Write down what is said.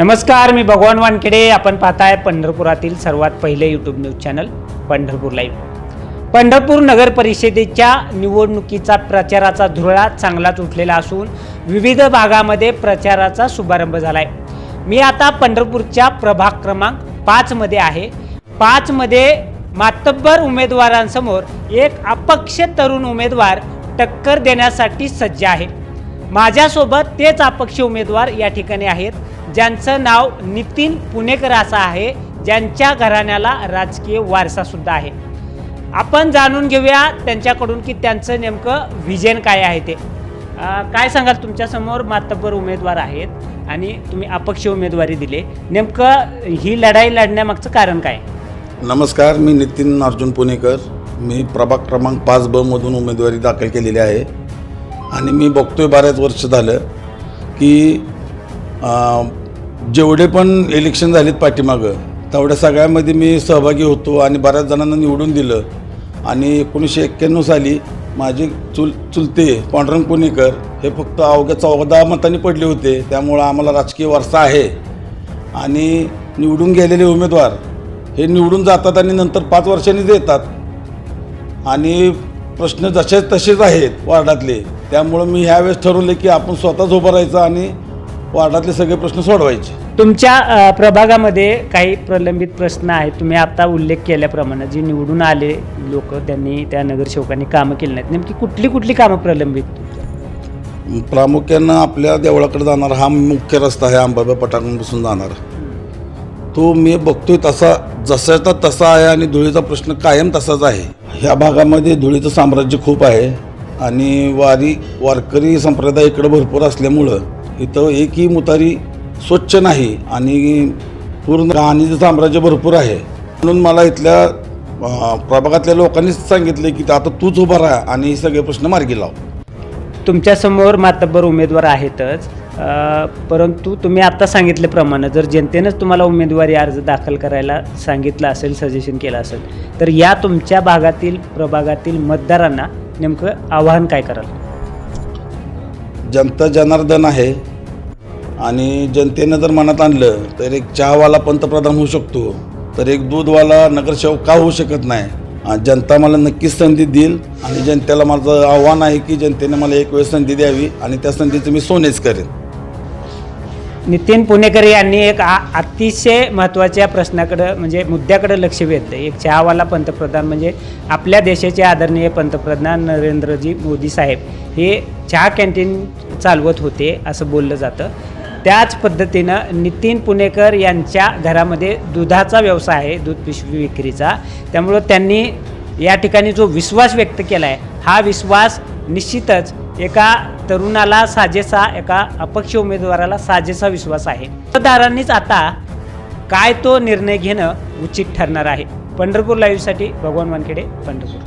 नमस्कार मी भगवान वानखेडे. आपण पाहताय पंढरपुरातील सर्वात पहिले YouTube news channel Pandharpur live Pandharpur नगर परिषदेच्या निवडणुकीचा प्रचाराचा धुरळा चांगलाच उठलेला असून विविध भागामध्ये प्रचाराचा शुभारंभ झालाय. मी आता पंढरपूरच्या प्रभाग क्रमांक पाचमध्ये आहे. पाचमध्ये मातब्बर उमेदवारांसमोर एक अपक्ष तरुण उमेदवार टक्कर देण्यासाठी सज्ज आहे. माझ्यासोबत तेच अपक्ष उमेदवार या ठिकाणी आहेत. ज्यांचं नाव नितीन पुणेकर असं आहे ज्यांच्या घराण्याला राजकीय वारसासुद्धा आहे. आपण जाणून घेऊया त्यांच्याकडून की त्यांचं नेमकं व्हिजन काय आहे ते. काय सांगाल तुमच्यासमोर? मातब्बर उमेदवार आहेत आणि तुम्ही अपक्ष उमेदवारी दिले. नेमकं ही लढाई लढण्यामागचं कारण काय? नमस्कार मी नितीन अर्जुन पुणेकर. मी प्रभाग क्रमांक पाच बमधून उमेदवारी दाखल केलेली आहे. आणि मी बघतोय बऱ्याच वर्ष झालं की जेवढे पण इलेक्शन झालेत पाठीमागं तेवढ्या सगळ्यामध्ये मी सहभागी होतो आणि बऱ्याच जणांना निवडून दिलं. आणि एकोणीसशे एक्क्याण्णव साली माझे चुल चुलते पांडुरंग पुणेकर हे फक्त अवघ्या चौदा मतांनी पडले होते. त्यामुळं आम्हाला राजकीय वारसा आहे. आणि निवडून गेलेले उमेदवार हे निवडून जातात आणि नंतर पाच वर्षांनी येतात आणि प्रश्न जसे तसेच आहेत वार्डातले. त्यामुळं मी ह्यावेळेस ठरवले की आपण स्वतःच उभं राहायचं आणि वार्डातले सगळे प्रश्न सोडवायचे. तुमच्या अ, प्रभागामध्ये काही प्रलंबित प्रश्न आहेत. तुम्ही आता उल्लेख केल्याप्रमाणे जे निवडून आले लोक त्यांनी त्या नगरसेवकांनी कामं केली नाहीत. नेमकी कुठली कुठली कामं प्रलंबित? प्रामुख्यानं आपल्या देवळाकडे जाणारा हा मुख्य रस्ता आहे अंबाबा पटांगणपासून जाणारा. तो मी बघतोय तसा जसाचा तसा आहे आणि धुळीचा प्रश्न कायम तसाच आहे. ह्या भागामध्ये धुळीचं साम्राज्य खूप आहे आणि वारी वारकरी संप्रदाय इकडं भरपूर असल्यामुळं इथं एकही मुतारी स्वच्छ नाही आणि पूर्ण घाणीचं साम्राज्य भरपूर आहे. म्हणून मला इथल्या प्रभागातल्या लोकांनीच सांगितले की आता तूच उभा राहा आणि हे सगळे प्रश्न मार्गी लाव. तुमच्यासमोर मातब्बर उमेदवार आहेतच परंतु तुम्ही आता सांगितल्याप्रमाणे जर जनतेनंच तुम्हाला उमेदवारी अर्ज दाखल करायला सांगितलं असेल सजेशन केलं असेल तर या तुमच्या भागातील प्रभागातील मतदारांना नेमकं आवाहन काय कराल? जनता जनार्दन आहे. आणि जनतेनं जर मनात आणलं तर एक चहावाला पंतप्रधान होऊ शकतो. तर एक दूधवाला नगरसेवक का होऊ शकत नाही? जनता मला नक्कीच संधी देईल आणि जनतेला माझं आव्हान आहे की जनतेने मला एक वेळ संधी द्यावी आणि त्या संधीचं मी सोनेच करेन. नितीन पुणेकर यांनी एक आ- अतिशय महत्त्वाच्या प्रश्नाकडं म्हणजे मुद्द्याकडं लक्ष वेधलं. एक चहावाला पंतप्रधान म्हणजे आपल्या देशाचे आदरणीय पंतप्रधान नरेंद्रजी मोदी साहेब हे चहा कॅन्टीन चालवत होते असं बोललं जातं. त्याच पद्धतीनं नितीन पुणेकर यांच्या घरामध्ये दुधाचा व्यवसाय आहे दूध पिशवी विक्रीचा. त्यामुळं त्यांनी या ठिकाणी जो विश्वास व्यक्त केला आहे हा विश्वास निश्चितच एका तरुणाला साजेसा एका अपक्ष उमेदवाराला साजेसा विश्वास आहे. मतदारांनीच आता काय तो निर्णय घेणं उचित ठरणार आहे. पंढरपूर लाईव्हसाठी भगवान वानखेडे पंढरपूर.